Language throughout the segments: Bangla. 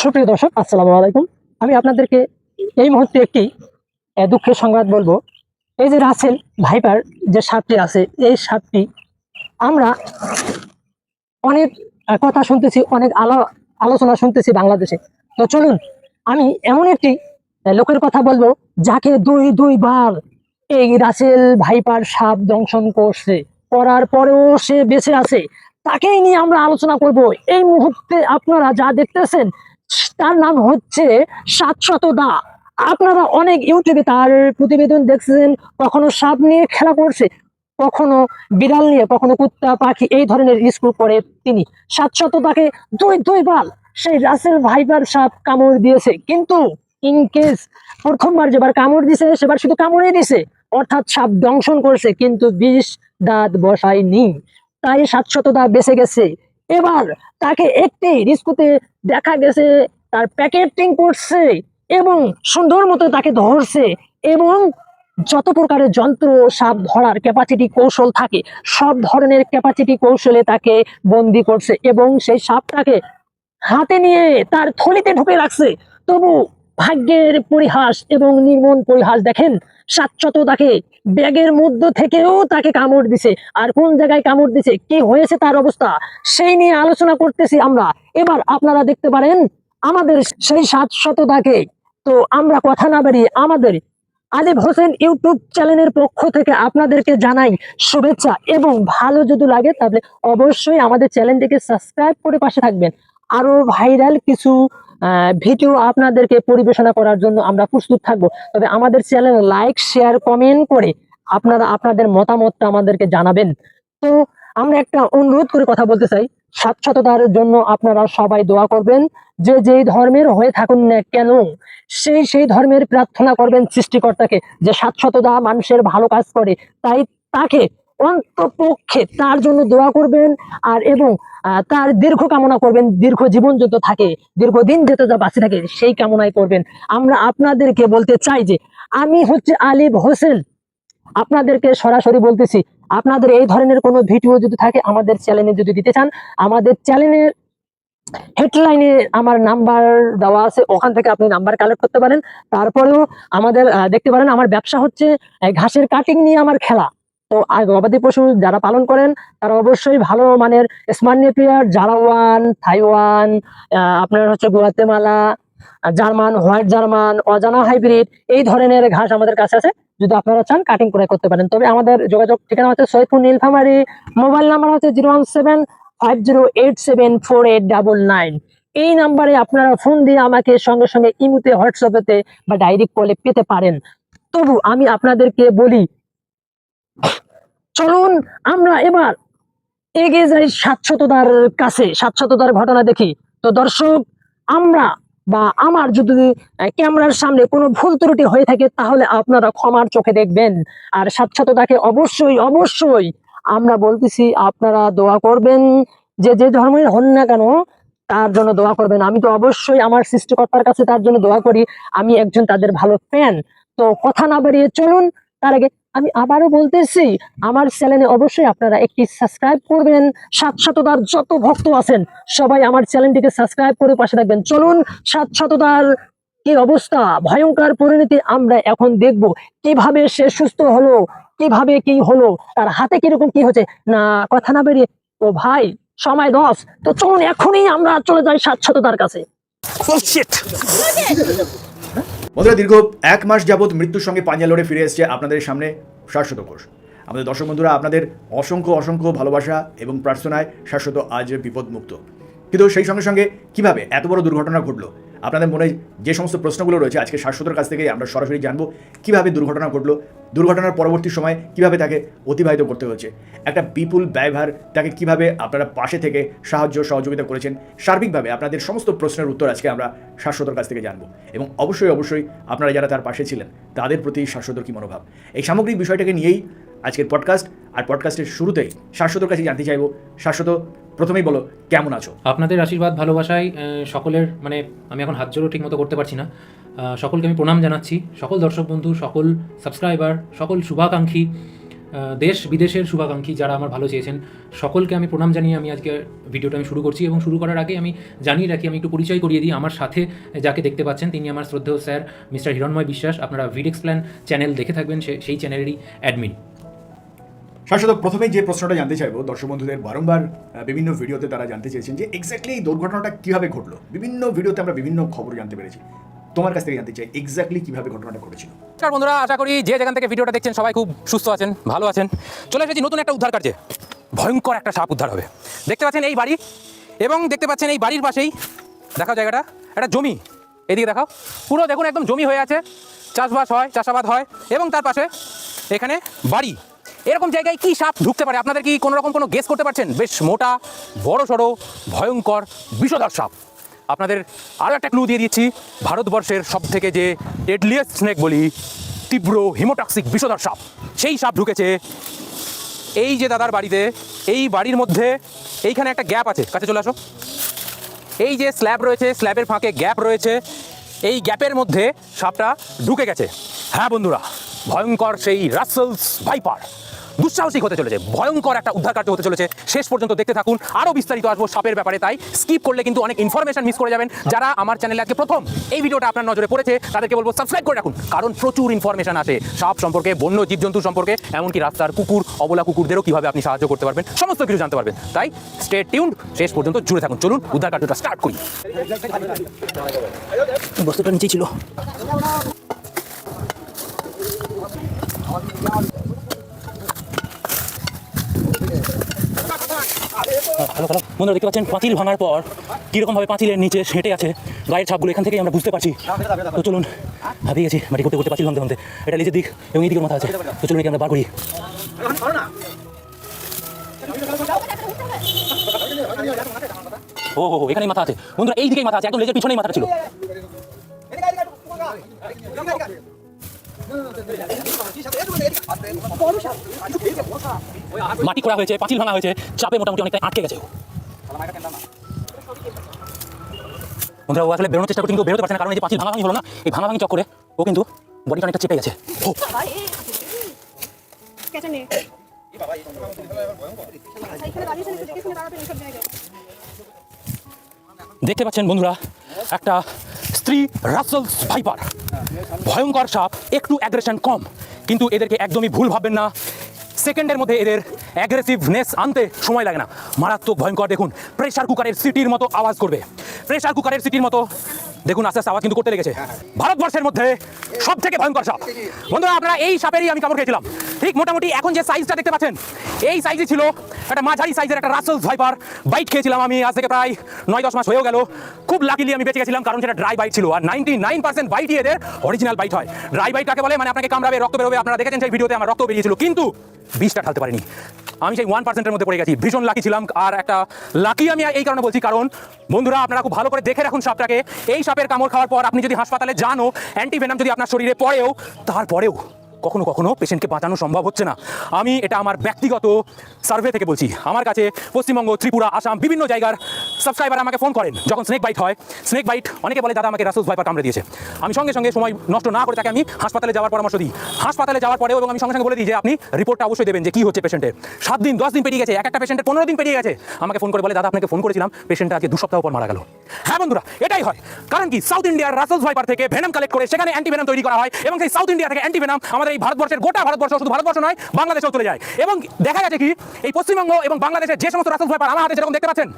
সুপ্রিয় দর্শক, আসসালামু আলাইকুম। আমি আপনাদেরকে এই মুহূর্তে একটি দুঃখের সংবাদ বলব। এই যে রাসেল ভাইপার যে সাপটি আছে, এই সাপটি আমরা অনেক কথা শুনতেছি, অনেক আলো, আলোচনা শুনতেছি বাংলাদেশে। তো চলুন, আমি এমন একটি লোকের কথা বলব, যাকে দুই, দুইবার এই রাসেল ভাইপার সাপ দংশন করছে। করার পরেও সে বেঁচে আছে। তাকেই নিয়ে আমরা আলোচনা করব। এই মুহূর্তে আপনারা যা দেখতেছেন, তার নাম হচ্ছে সাতশত দা আপনারা অনেক ইউটিউবে তার প্রতিবেদন দেখছেন, কখনো সাপ নিয়ে খেলা করছে, কখনো বিড়াল নিয়ে, কখনো কুত্তা, পাখি, এই ধরনের স্কুল করে তিনি। সাতশত তাকে দুই দুই বাল, সেই রাসেল ভাইবার সাপ কামড় দিয়েছে। কিন্তু ইন কেস প্রথমবার যেবার কামড় দিছে, সেবার শুধু কামড়ে দিছে, অর্থাৎ সাপ দংশন করছে, কিন্তু বিষ দাঁত বসায়নি। তাই সাতশত দাঁত বেঁচে গেছে। এবার তাকে একটি রিস্কুতে দেখা গেছে, তার প্যাকেটিং করছে এবং সুন্দর মতো তাকে ধরছে এবং যত প্রকারের যন্ত্র, সাপ ধরার ক্যাপাসিটি কৌশল থাকে, সব ধরনের ক্যাপাসিটি কৌশলে তাকে বন্দি করছে এবং সেই সাপটাকে হাতে নিয়ে তার থলিতে ঢুকে রাখছে। তবু ভাগ্যের পরিহাস এবং নির্মম পরিহাস দেখেন, সাতশত তাকে ব্যাগের মধ্য থেকেও তাকে কামড় দিছে। আর কোন জায়গায় কামড় দিছে, কি হয়েছে তার অবস্থা, সেই নিয়ে আলোচনা করতেছি আমরা। এবার আপনারা দেখতে পারেন, আমাদের সেই সাতশত তাকে, তো আমরা কথা না বাড়িয়ে আমাদের আলিফ হোসেন ইউটিউব চ্যানেলের পক্ষ থেকে আপনাদেরকে জানাই শুভেচ্ছা এবং ভালো যদি লাগে তাহলে অবশ্যই আমাদের চ্যানেলটিকে সাবস্ক্রাইব করে পাশে থাকবেন। আরও ভাইরাল কিছু ভিডিও আপনাদেরকে পরিবেশনা করার জন্য আমরা প্রস্তুত থাকব। তবে আমাদের চ্যানেল লাইক শেয়ার কমেন্ট করে আপনারা, আপনাদের মতামতটা আমাদেরকে জানাবেন। তো আমরা একটা অনুরোধ করে কথা বলতে চাই। স্বাচ্ছতার জন্য আপনারা সবাই দোয়া করবেন। যে যেই ধর্মের হয়ে থাকুন না কেন, সেই সেই ধর্মের প্রার্থনা করবেন সৃষ্টিকর্তাকে যে স্বাচ্ছততা মানুষের ভালো কাজ করে। তাই তাকে অন্তপক্ষে তার জন্য দোয়া করবেন। আর এবং তার দীর্ঘ কামনা করবেন, দীর্ঘ জীবন যত থাকে, দীর্ঘদিন যেতে যা বাঁচে থাকে, সেই কামনাই করবেন। আমরা আপনাদেরকে বলতে চাই যে, আমি হচ্ছে আলিফ হোসেন। আপনাদেরকে সরাসরি বলতেছি, আপনাদের এই ধরনের কোনো ভিডিও যদি থাকে, আমাদের চ্যানেলে যদি দিতে চান, আমাদের চ্যানেলের হেডলাইনে আমার নাম্বার দেওয়া আছে, ওখান থেকে আপনি নাম্বার কালেক্ট করতে পারেন। তারপরেও আমাদের দেখতে পারেন, আমার ব্যবসা হচ্ছে ঘাসের কাটিং নিয়ে আমার খেলা। তো গবাদি পশু যারা পালন করেন, তারা অবশ্যই ভালো মানের স্মার্ট নেপিয়ার জারাওয়ান থাইওয়ান আপনার হচ্ছে গুয়াতেমালা জার্মান হোয়াইট জার্মান অজানা হাইব্রিড এই ধরনের ঘাস আমাদের কাছে আছে। যদি আপনারা চান কাটিং করে করতে পারেন। তবে আমাদের যোগাযোগ ঠিকানা হচ্ছে সৈফুল নীলফামারি মোবাইল নাম্বার হচ্ছে zero one seven five zero eight seven four eight double nine এই নাম্বারে আপনারা ফোন দিয়ে আমাকে সঙ্গে সঙ্গে ইমুতে, হোয়াটসঅ্যাপেতে বা ডাইরেক্ট কলে পেতে পারেন। তবু আমি আপনাদেরকে বলি চলুন, আমরা এবার এগিয়ে যাই স্বাচ্ছততার কাছে। স্বাচ্ছততার ঘটনা দেখি। তো দর্শক, আমরা বা আমার যদি ক্যামেরার সামনে কোনো ভুল ত্রুটি হয়ে থাকে, তাহলে আপনারা ক্ষমার চোখে দেখবেন। আর স্বাচ্ছততাকে অবশ্যই অবশ্যই আমরা বলতেছি, আপনারা দোয়া করবেন। যে যে ধর্মের হন না কেন, তার জন্য দোয়া করবেন। আমি তো অবশ্যই আমার সৃষ্টিকর্তার কাছে তার জন্য দোয়া করি। আমি একজন তাদের ভালো ফ্যান তো কথা না বাড়িয়ে চলুন তার আগে আমি আবারও বলতেছি, আমার চ্যানেলে অবশ্যই আপনারা একটি সাবস্ক্রাইব করবেন। সাতশততার যত ভক্ত আছেন, সবাই আমার চ্যানেলটিকে সাবস্ক্রাইব করে পাশে থাকবেন। চলুন সাতশততার কি অবস্থা? ভয়ঙ্কর পরিণতি আমরা এখন দেখব। কীভাবে সে সুস্থ হলো? কীভাবে কি হলো? তার হাতে কীরকম কি হচ্ছে না, কথা না বেরিয়ে, ও ভাই, সময় দশ। তো চলুন, এখনই আমরা চলে যাই সাতশততার কাছে। Oh! বন্ধুরা, দীর্ঘ এক মাস যাবৎ মৃত্যুর সঙ্গে পাঞ্জা লড়ে ফিরে এসছে আপনাদের সামনে শাশ্বত ঘোষ। আমাদের দর্শক বন্ধুরা, আপনাদের অসংখ্য অসংখ্য ভালোবাসা এবং প্রার্থনায় শাশ্বত আজ বিপদমুক্ত। কিন্তু সেই সঙ্গে সঙ্গে কীভাবে এত বড় দুর্ঘটনা ঘটলো? আপনাদের মনে যে সমস্ত প্রশ্নগুলো রয়েছে, আজকে শাশ্বতর কাছ থেকে আমরা সরাসরি জানব কীভাবে দুর্ঘটনা ঘটলো, দুর্ঘটনার পরবর্তী সময় কীভাবে তাকে অতিবাহিত করতে হয়েছে, একটা বিপুল ব্যয়ভার তাকে কীভাবে আপনারা পাশে থেকে সাহায্য সহযোগিতা করেছেন, সার্বিকভাবে আপনাদের সমস্ত প্রশ্নের উত্তর আজকে আমরা শাশ্বতর কাছ থেকে জানব। এবং অবশ্যই অবশ্যই আপনারা যারা তার পাশে ছিলেন, তাদের প্রতি শাশ্বতর কী মনোভাব? এই সামগ্রিক বিষয়টাকে নিয়েই আজকের পডকাস্ট আর পডকাস্টের শুরুতেই শাশ্বতর কাছে জানতে চাইব। শাশ্বত, প্রথমেই বলো, কেমন আছো? আপনাদের আশীর্বাদ, ভালোবাসায় সকলের মানে আমি এখন হাত জোড়ও ঠিক মতো করতে পারছি না। সকলকে আমি প্রণাম জানাচ্ছি। সকল দর্শক বন্ধু, সকল সাবস্ক্রাইবার সকল শুভাকাঙ্ক্ষী দেশ বিদেশের শুভাকাঙ্ক্ষী যারা আমার ভালো চেয়েছেন, সকলকে আমি প্রণাম জানিয়ে আমি আজকে ভিডিওটা আমি শুরু করছি এবং শুরু করার আগে আমি জানিয়ে রাখি, আমি একটু পরিচয় করিয়ে দিই। আমার সাথে যাকে দেখতে পাচ্ছেন, তিনি আমার শ্রদ্ধেয় স্যার, মিস্টার হিরণময় বিশ্বাস। আপনারা ভিডেক্স প্ল্যান চ্যানেল দেখে থাকবেন সেই চ্যানেলেরই অ্যাডমিন শাশ্বত প্রথমেই যে প্রশ্নটা জানতে চাইব, দর্শক বন্ধুদের, বারংবার বিভিন্ন ভিডিওতে তারা জানতে চেয়েছেন যে এক্স্যাক্টলি এই দুর্ঘটনাটা কীভাবে ঘটলো। বিভিন্ন ভিডিওতে আমরা বিভিন্ন খবর জানতে পেরেছি। তোমার কাছ থেকে জানতে চাই এক্স্যাক্টলি কীভাবে ঘটনাটা ঘটেছিল? নমস্কার বন্ধুরা, আশা করি যে যেখান থেকে ভিডিওটা দেখছেন সবাই খুব সুস্থ আছেন, ভালো আছেন। চলে এসেছি নতুন একটা উদ্ধার কার্যে। ভয়ঙ্কর একটা সাপ উদ্ধার হবে। দেখতে পাচ্ছেন এই বাড়ি, এবং দেখতে পাচ্ছেন এই বাড়ির পাশেই, দেখাও জায়গাটা, একটা জমি। এদিকে দেখাও। পুরো দেখুন, একদম জমি হয়ে আছে। চাষবাস হয়, চাষাবাদ হয়, এবং তার পাশে এখানে বাড়ি। এরকম জায়গায় কি সাপ ঢুকতে পারে? আপনাদের কি কোনো রকম কোনো গেস করতে পারছেন? বেশ মোটা, বড় সড়ো, ভয়ঙ্কর, বিষধর সাপ। আপনাদের আরও একটা ক্লু দিয়ে দিচ্ছি। ভারতবর্ষের সব থেকে যে ডেডলিয়েস্ট স্নেক বলি, তীব্র হিমোটক্সিক বিষধর সাপ। সেই সাপ ঢুকেছে এই যে দাদার বাড়িতে, এই বাড়ির মধ্যে এইখানে একটা গ্যাপ আছে। কাছে চলে আসো। এই যে স্ল্যাব রয়েছে স্ল্যাবের ফাঁকে গ্যাপ রয়েছে, এই গ্যাপের মধ্যে সাপটা ঢুকে গেছে। হ্যাঁ বন্ধুরা, ভয়ঙ্কর সেই রাসেলস ভাইপার দুঃসাহসিক হতে চলেছে, ভয়ঙ্কর একটা উদ্ধার কার্য হতে চলেছে। শেষ পর্যন্ত দেখতে থাকুন আরও বিস্তারিত আসব সাপের ব্যাপারে, তাই স্কিপ করলে কিন্তু অনেক ইনফরমেশন মিস করে যাবেন। যারা আমার চ্যানেলে আজকে প্রথম, এই ভিডিওটা আপনার নজরে পড়েছে, তাদেরকে বলব সাবস্ক্রাইব করে রাখুন, কারণ প্রচুর ইনফরমেশন আছে সাপ সম্পর্কে, বন্য জীবজন্তু সম্পর্কে, এমনকি রাস্তার কুকুর, অবলা কুকুরদেরও কীভাবে আপনি সাহায্য করতে পারবেন, সমস্ত কিছু জানতে পারবেন। তাই স্টে টিউন্ড শেষ পর্যন্ত জুড়ে থাকুন। চলুন উদ্ধার কার্যটা স্টার্ট করি। বস্তুটা নিচেই ছিল। Hello hello. বন্ধুরা, দেখতে পাচ্ছেন? পাঁচিল ভাঙার পর কীরকমভাবে পাঁচিলের নিচে হেঁটে আছে গায়ের ছাপগুলো, এখান থেকেই আমরা বুঝতে পারছি। তো চলুন হারিয়ে গেছি মাটি করতে করতে পাঁচিল ভাঙতে ভাঙতে। এটা নিচের দিক এবং এই দিকের মাথা আছে। তো চলুন আমরা বার করি। ও হো এখানেই মাথা আছে। বন্ধুরা এই দিকেই মাথা আছে। একদম লেজের পিছনেই মাথা ছিল। মাটি করা হয়েছে, পাঁচিল ভাঙা হয়েছে, চাপে মোটামুটি অনেকটা আটকে গেছে। বন্ধুরা, ও আসলে বেরোনোর চেষ্টা করছে, কিন্তু বেরোতে পারছে না, কারণ এই যে পাঁচিল ভাঙা হলো না, এই ভাঙা ভাঙি চক্করে ও কিন্তু বডিটা অনেকটা চেপে গেছে দেখতে পাচ্ছেন বন্ধুরা, একটা স্ত্রী রাসেলস ভাইপার ভয়ঙ্কর সাপ, একটু অ্যাগ্রেশন কম, কিন্তু এদেরকে একদমই ভুল ভাববেন না। সেকেন্ডের মধ্যে এদের অ্যাগ্রেসিভনেস আনতে সময় লাগে না। মারাত্মক ভয়ঙ্কর, দেখুন প্রেশার কুকারের সিটির মতো আওয়াজ করবে। প্রেশার কুকারের সিটির মতো, দেখুন, আস্তে আস্তে আওয়াজ কিন্তু করতে লেগেছে। ভারতবর্ষের মধ্যে সব থেকে ভয়ঙ্কর সাপ। বন্ধুরা, আপনারা এই সাপেরই আমি কামড় খেয়েছিলাম। ঠিক মোটামুটি এখন যে সাইজটা দেখতে পাচ্ছেন, এই সাইজই ছিল একটা মাঝারি সাইজের একটা রাসেলস ভাইপার বাইট খেয়েছিলাম আমি আজ থেকে প্রায় নয় দশ মাস হয়েও গেল। খুব লাকিলি আমি বেঁচে গেছিলাম কারণ সেটা ড্রাই বাইট ছিল। আর নাইনটি নাইন পার্সেন্ট বাইটই এদের অরিজিনাল বাইট হয়। ড্রাই বাইট কাকে বলে? মানে আপনাকে কামড়াবে, রক্ত বেরোবে। আপনারা দেখেছেন সেই ভিডিওতে আমার রক্ত বেরিয়েছিল। কিন্তু বিষটা ঢালতে পারিনি। আমি সেই ওয়ান পার্সেন্টের মধ্যে পড়ে গেছি। ভীষণ লাকি ছিলাম। আর একটা লাকি আমি এই কারণে বলছি কারণ, বন্ধুরা, আপনারা খুব ভালো করে দেখে রাখুন সাপটাকে। এই সাপের কামড় খাওয়ার পর আপনি যদি হাসপাতালে যানও অ্যান্টিভেনাম যদি আপনার শরীরে পড়েও, তারপরেও কখনো কখনো পেশেন্টকে বাঁচানো সম্ভব হচ্ছে না। আমি এটা আমার ব্যক্তিগত সার্ভে থেকে বলছি। আমার কাছে পশ্চিমবঙ্গ, ত্রিপুরা, আসাম বিভিন্ন জায়গার সাবস্ক্রাইবার আমাকে ফোন করেন। যখন স্নেক বাইট হয় স্নেক বাইট অনেকে বলে, দাদা, আমাকে রাসুস ভাইপার কামড়ে দিয়েছে। আমি সঙ্গে সঙ্গে সময় নষ্ট না করে তাকে আমি হাসপাতালে যাওয়ার পরামর্শ দিই। হাসপাতালে যাওয়ার পরেও এবং আমি সঙ্গে সঙ্গে বলে দিই যে, আপনি রিপোর্টটা অবশ্যই দেবেন যে, কি হচ্ছে পেশেন্টের সাত দিন, দশ দিন পেরিয়ে গেছে, এক একটা পেশেন্টের পনেরো দিন পেরিয়ে গেছে। আমাকে ফোন করে বলে, দাদা, আপনাকে ফোন করেছিলাম পেশেন্টটা আজকে দু সপ্তাহ পর মারা গেল। হ্যাঁ বন্ধুরা, এটাই হয়। কারণ কি সাউথ ইন্ডিয়ার রাসেলস ভাইপার থেকে ভেনাম কালেক্ট করে সেখানে অ্যান্টিভেনাম তৈরি করা হয় এবং সেই সাউথ ইন্ডিয়া থেকে অ্যান্টিভেনাম আমাদের এই ভারতবর্ষের, গোটা ভারতবর্ষ শুধু ভারতবর্ষ নয়, বাংলাদেশেও চলে যায়। এবং দেখা গেছে কি, এই পশ্চিমবঙ্গ এবং বাংলাদেশের যে সমস্ত রাসেলস ভাইপার আমার হাতে যেরকম দেখতে পাচ্ছেন?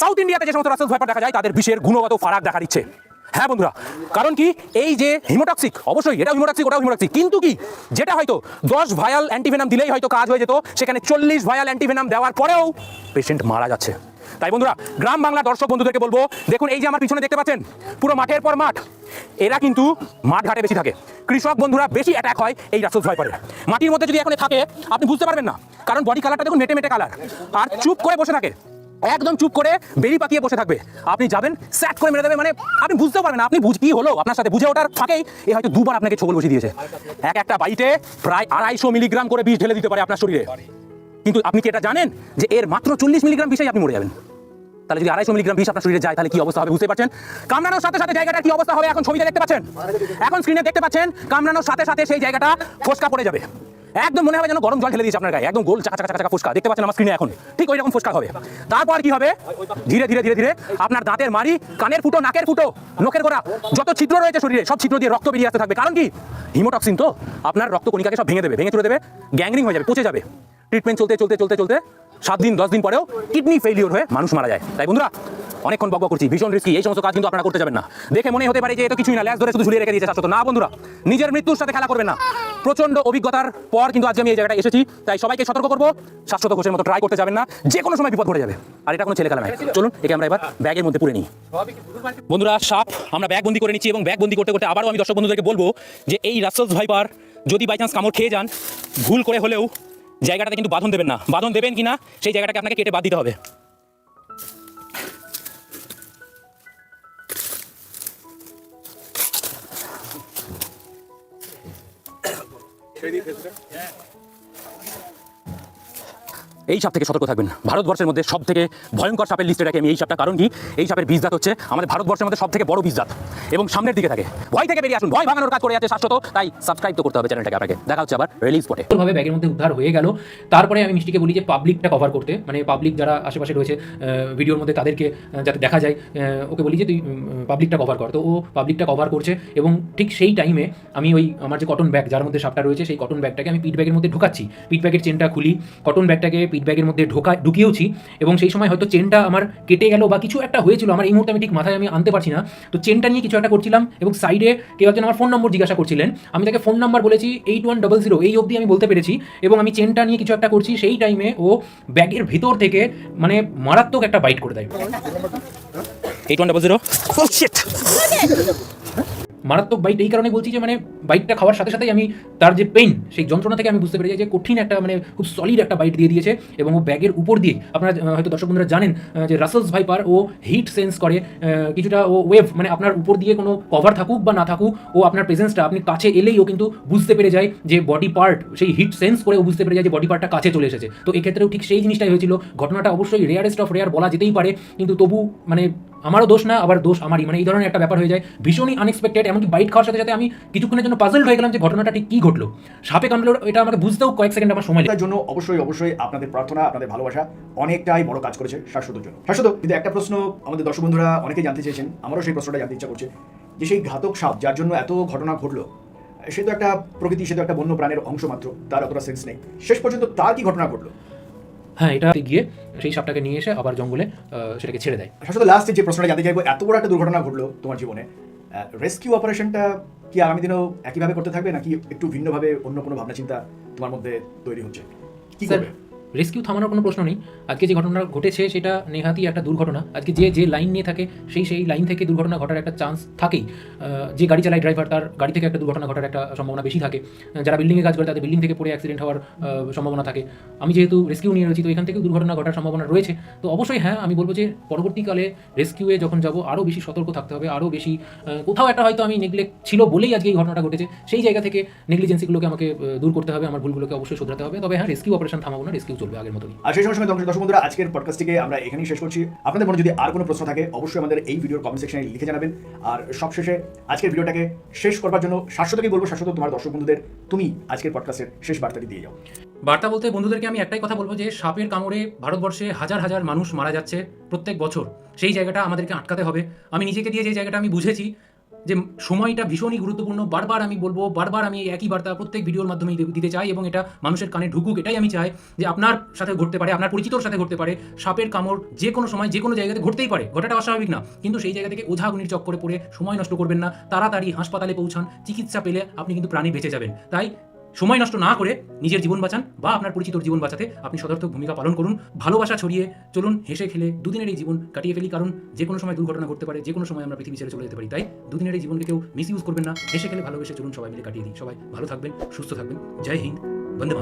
সাউথ ইন্ডিয়াতে যে সমস্ত রাসেলস ভাইপার দেখা যায়, তাদের বিষের গুণগত ফারাক দেখা দিচ্ছে হ্যাঁ বন্ধুরা, কারণ কি এই যে হিমোটক্সিক, অবশ্যই এটাও হিমোটক্সিক, ওটাও হিমোটক্সিক, কিন্তু কি যেটা হয়তো দশ ভায়াল অ্যান্টিভেনাম দিলেই হয়তো কাজ হয়ে যেত, সেখানে চল্লিশ ভায়াল অ্যান্টিভেনাম দেওয়ার পরেও পেশেন্ট মারা যাচ্ছে। তাই বন্ধুরা, গ্রাম বাংলা দর্শক বন্ধুদেরকে বলব, দেখুন এই যে আমার পিছনে দেখতে পাচ্ছেন, পুরো মাঠের পর মাঠ, এরা কিন্তু মাঠ ঘাটে বেশি থাকে। কৃষক বন্ধুরা, বেশি অ্যাটাক হয় এই রাসেলস ভাইপারের মাটির মধ্যে যদি এখন থাকে, আপনি বুঝতে পারবেন না, কারণ বডি কালারটা দেখুন মেটে মেটে কালার আর চুপ করে বসে থাকে। একদম চুপ করে বেরি পাকিয়ে বসে থাকবে। আপনি যাবেন স্যাট করে মেরে দেবে মানে আপনি বুঝতেও পারবেন আপনি বুঝ কি হলো? আপনার সাথে বুঝে ওঠার ফাঁকেই এ হয়তো দুবার আপনাকে ছবল বসে দিয়েছে। এক একটা বাইটে প্রায় আড়াইশো মিলিগ্রাম করে বিষ ঢেলে দিতে পারে আপনার শরীরে। কিন্তু আপনি কি এটা জানেন যে এর মাত্র চল্লিশ মিলিগ্রাম বিষয় আপনি মরে যাবেন? তাহলে যদি আড়াইশো মিলিগ্রাম বিষ আপনার শরীরে যায়, তাহলে কি অবস্থা হবে বুঝতে পারছেন? কামড়ানোর সাথে সাথে জায়গাটা কি অবস্থা হবে? এখন ছবিতে দেখতে পাচ্ছেন? এখন স্ক্রিনে দেখতে পাচ্ছেন, কামড়ানোর সাথে সাথে সেই জায়গাটা ফোসকা পড়ে যাবে। একদম মনে হবে যেন গরম জল ঢেলে দিয়েছে আপনার গায়ে। একদম গোল চাকা চাকা চাকা ফুসকা। দেখতে পাচ্ছেন আমার স্ক্রিনে এখন। ঠিক ওই রকম ফুসকা হবে। তারপর কি হবে? ধীরে ধীরে ধীরে ধীরে আপনার দাঁতের মারি কানের ফুটো, নাকের ফুটো, নখের গোড়া, যত ছিদ্র রয়েছে শরীরে, সব ছিদ্র দিয়ে রক্ত বেরিয়ে আসতে থাকবে। কারণ কি? হিমোটক্সিন তো আপনার রক্ত কণিকাকে সব ভেঙে দেবে, ভেঙে চলে দেবে, গ্যাংরিং হয়ে যাবে, পচে যাবে। ট্রিটমেন্ট চলতে চলতে চলতে চলতে সাত দিন, দশ দিন পরেও কিডনি ফেলিওর হয়ে মানুষ মারা যায়। তাই বন্ধুরা, অনেকক্ষণ বকবক করছি, ভীষণ রিস্কি এই সমস্ত কাজ কিন্তু আপনারা করতে যাবেন না। দেখে মনে হতে পারে যে এটা কিছুই না, ল্যাস ধরে শুধু ঝুলিয়ে রেখে দিয়েছে শাশ্বত না বন্ধুরা, নিজের মৃত্যুর সাথে খেলা করবেন না। প্রচণ্ড অভিজ্ঞতার পর কিন্তু আজকে আমি এই জায়গাটা এসেছি, তাই সবাইকে সতর্ক করব। শাশ্বত ঘোষের মতো ট্রাই করতে যাবেন না যে কোনো সময় বিপদ ঘটে যাবে। আর এটা কোনো ছেলে খেলা নয়। চলুন, একে আমরা এবার ব্যাগের মধ্যে পুরে নিই। বন্ধুরা, সাপ, আমরা ব্যাগ বন্দি করে নিচ্ছি এবং ব্যাগ বন্দি করতে করতে আবারও আমি দর্শক বন্ধুদেরকে বলব যে এই রাসেলস ভাইপার যদি বাই চান্স কামড় খেয়ে যান, ভুল করে হলেও জায়গাটাতে কিন্তু বাঁধন দেবেন না। বাঁধন দেবেন কি না সেই জায়গাটাকে আপনাকে কেটে বাদ দিতে হবে। এই সাপ থেকে সতর্ক থাকবেন। ভারতবর্ষের মধ্যে সব থেকে ভয়ঙ্কর সাপের লিস্টে রাখি আমি এই সাপটা, কারণ কি? এই সাপের বীজদাত হচ্ছে আমাদের ভারতবর্ষের মধ্যে সব থেকে বড় বীজদাত এবং সামনের দিকে থাকে। ভয় থেকে বেরিয়ে আসুন। ভয় ভাঙানোর কাজ করে আছে শাশ্বত, তাই সাবস্ক্রাইব তো করতে হবে চ্যানেলটাকে আপনাকে। দেখা হচ্ছে আবার রিলিজ পটে ভাবে ব্যাগের মধ্যে উদ্ধার হয়ে গেল। তারপরে আমি মিষ্টিকে বলি যে পাবলিকটা কভার করতে। মানে পাবলিক যারা আশেপাশে রয়েছে ভিডিওর মধ্যে তাদেরকে যাতে দেখা যায় ওকে বলি যে তুই পাবলিকটা কভার কর। তো ও পাবলিকটা কভার করছে এবং ঠিক সেই টাইমে আমি ওই আমার যে কটন ব্যাগ যার মধ্যে সাপটা রয়েছে, সেই কটন ব্যাগটাকে আমি পিট ব্যাগের মধ্যে ঢোকাচ্ছি। পিট ব্যাগের চেনটা খুলি। কটন ব্যাগটাকে পিট ব্যাগের মধ্যে ঢোকা ঢুকিয়েওছি এবং সেই সময় হয়তো চেনটা আমার কেটে গেল বা কিছু একটা হয়েছিল আমার এই মুহূর্তে আমি ঠিক মাথায় আমি আনতে পারছি না। তো চেনটা নিয়ে কিছু একটা করছিলাম এবং সাইডে কেউ একজন আমার ফোন নম্বর জিজ্ঞাসা করছিলেন। আমি তাকে ফোন নাম্বার বলেছি এইট ওয়ান ডবল জিরো এই অবধি আমি বলতে পেরেছি এবং আমি চেনটা নিয়ে কিছু একটা করছি সেই টাইমে ও ব্যাগের ভিতর থেকে মানে মারাত্মক একটা বাইট করে দেয়। এইট ওয়ান ডবল জিরো মারাত্মক বাইট এই কারণে বলছি যে মানে বাইটটা খাওয়ার সাথে সাথেই আমি তার যে পেন সেই যন্ত্রণা থেকে আমি বুঝতে পেরে যাই যে কঠিন একটা মানে খুব সলিড একটা বাইট দিয়ে দিয়েছে এবং ও ব্যাগের উপর দিয়ে, আপনারা হয়তো দর্শক বন্ধুরা জানেন যে রাসেলস ভাইপার ও হিট সেন্স করে কিছুটা ও ওয়েভ মানে আপনার উপর দিয়ে কোনো কভার থাকুক বা না থাকুক, ও আপনার প্রেজেন্সটা আপনি কাছে এলেই ও কিন্তু বুঝতে পেরে যায় যে বডি পার্ট সেই হিট সেন্স করে ও বুঝতে পেরে যায় যে বডি পার্টটা কাছে চলে এসেছে। তো এক্ষেত্রেও ঠিক সেই জিনিসটাই হয়েছিল। ঘটনাটা অবশ্যই রেয়ারেস্ট অফ রেয়ার বলা যেতেই পারে, কিন্তু তবু মানে আমারও দোষ না, আবার দোষ আমারই। মানে এই ধরনের একটা ব্যাপার হয়ে যায়। ভীষণই আনএক্সপেক্টেড এমনকি বাইট খাওয়ার সাথে সাথে আমি কিছুক্ষণের জন্য পাজলড হয়ে গেলাম যে ঘটনাটা ঠিক কী ঘটলো। সাপে কামড়লো, এটা আমাকে বুঝতেও কয়েক সেকেন্ড আমার সময়। জন্য অবশ্যই অবশ্যই আপনাদের প্রার্থনা, আপনাদের ভালোবাসা অনেকটাই বড় কাজ করেছে শাশ্বতর জন্য। শাশ্বত, কিন্তু একটা প্রশ্ন আমাদের দর্শক বন্ধুরা অনেকেই জানতে চেয়েছেন, আমারও সেই প্রশ্নটা জানতে ইচ্ছা করছে, যে সেই ঘাতক সাপ যার জন্য এত ঘটনা ঘটলো, সে তো একটা প্রকৃতি, সে তো একটা বন্য প্রাণের অংশ মাত্র, তার অতটা সেন্স নেই। শেষ পর্যন্ত তার কি ঘটনা ঘটলো? হ্যাঁ এটা গিয়ে সেই সাপটাকে নিয়ে এসে আবার জঙ্গলে আহ, সেটাকে ছেড়ে দেয়। শাশ্বত লাস্টে যে প্রশ্নটা জানতে চাইব এত বড় একটা দুর্ঘটনা ঘটলো তোমার জীবনে রেস্কিউ অপারেশনটা কি আগামী দিনেও একইভাবে করতে থাকবে নাকি একটু ভিন্নভাবে অন্য কোনো ভাবনা চিন্তা তোমার মধ্যে তৈরি হচ্ছে? কি করবে? রেস্কিউ থামানোর কোনো প্রশ্ন নেই। আজকে যে ঘটনা ঘটেছে সেটা নেহাতি একটা দুর্ঘটনা। আজকে যে যে লাইন নিয়ে থাকে, সেই সেই লাইন থেকে দুর্ঘটনা ঘটার একটা চান্স থাকেই। যে গাড়ি চালায় ড্রাইভার তার গাড়ি থেকে একটা দুর্ঘটনা ঘটার একটা সম্ভাবনা বেশি থাকে। যারা বিল্ডিংয়ে কাজ করে, তাদের বিল্ডিং থেকে পড়ে অ্যাক্সিডেন্ট হওয়ার সম্ভাবনা থাকে। আমি যেহেতু রেস্কিউ নিয়ে রয়েছি, তো এখান থেকেও দুর্ঘটনা ঘটার সম্ভাবনা রয়েছে। তো অবশ্যই হ্যাঁ আমি বলব যে পরবর্তীকালে রেস্কিউয়ে যখন যাব আরও বেশি সতর্ক থাকতে হবে আরও বেশি কোথাও একটা হয়তো আমি নেগলেক্ট ছিল বলেই আজকে এই ঘটনাটা ঘটেছে, সেই জায়গা থেকে নেগলিজেন্সিগুলোকে আমাকে দূর করতে হবে, আমার ভুলগুলোকে অবশ্যই শোধরাতে হবে। তবে হ্যাঁ রেস্কিউ অপারেশন থামাবো না রেস্কিউ চলবে আগের মতোই আর সেই সময় সময় দর্শক বন্ধুরা আজকের পডকাস্টটিকে আমরা এখানেই শেষ করছি। আপনাদের মনে যদি আর কোনো প্রশ্ন থাকে অবশ্যই আমাদের এই ভিডিওর কমেন্ট সেকশনে লিখে জানাবেন। আর সবশেষে আজকের ভিডিওটাকে শেষ করবার জন্য শাশ্বতকেই বলব শাশ্বত তোমার দর্শক বন্ধুদের তুমি আজকের পডকাস্টের শেষ বার্তাটি দিয়ে যাও। বার্তা বলতে বন্ধুদেরকে আমি একটাই কথা বলব যে সাপের কামড়ে ভারতবর্ষে হাজার হাজার মানুষ মারা যাচ্ছে প্রত্যেক বছর। সেই জায়গাটা আমাদেরকে আটকাতে হবে। আমি নিজেকে দিয়ে যে জায়গাটা আমি বুঝেছি যে সময়টা ভীষণই গুরুত্বপূর্ণ, বারবার আমি বলব, বারবার আমি একই বার্তা প্রত্যেক ভিডিওর মাধ্যমে দিতে চাই এবং এটা মানুষের কানে ঢুকুক, এটাই আমি চাই যে আপনার সাথে ঘটতে পারে, আপনার পরিচিতর সাথে ঘটতে পারে, সাপের কামড় যে কোনো সময়, যে কোনো জায়গাতে ঘটতেই পারে, ঘটাটা অস্বাভাবিক না, কিন্তু সেই জায়গা থেকে ওঝাগুনির চক্করে পড়ে সময় নষ্ট করবেন না, তাড়াতাড়ি হাসপাতালে পৌঁছান, চিকিৎসা পেলে আপনি কিন্তু প্রাণী বেঁচে যাবেন। তাই সময় নষ্ট না করে নিজের জীবন বাঁচান বা আপনার পরিচিতর জীবন বাঁচাতে আপনি সদর্থক ভূমিকা পালন করুন। ভালোবাসা ছড়িয়ে চলুন, হেসে খেলে দুদিনের এই জীবন কাটিয়ে ফেলি, কারণ যে কোনো সময় দুর্ঘটনা ঘটতে পারে, যে কোনো সময় আমরা পৃথিবী ছেড়ে চলে যেতে পারি। তাই দুদিনের এই জীবনকে কেউ মিস ইউজ করবেন না। হেসে খেলে ভালোবেসে চলুন সবাই মিলে কাটিয়ে দিই। সবাই ভালো থাকবেন, সুস্থ থাকবেন। জয় হিন্দ, বন্দে।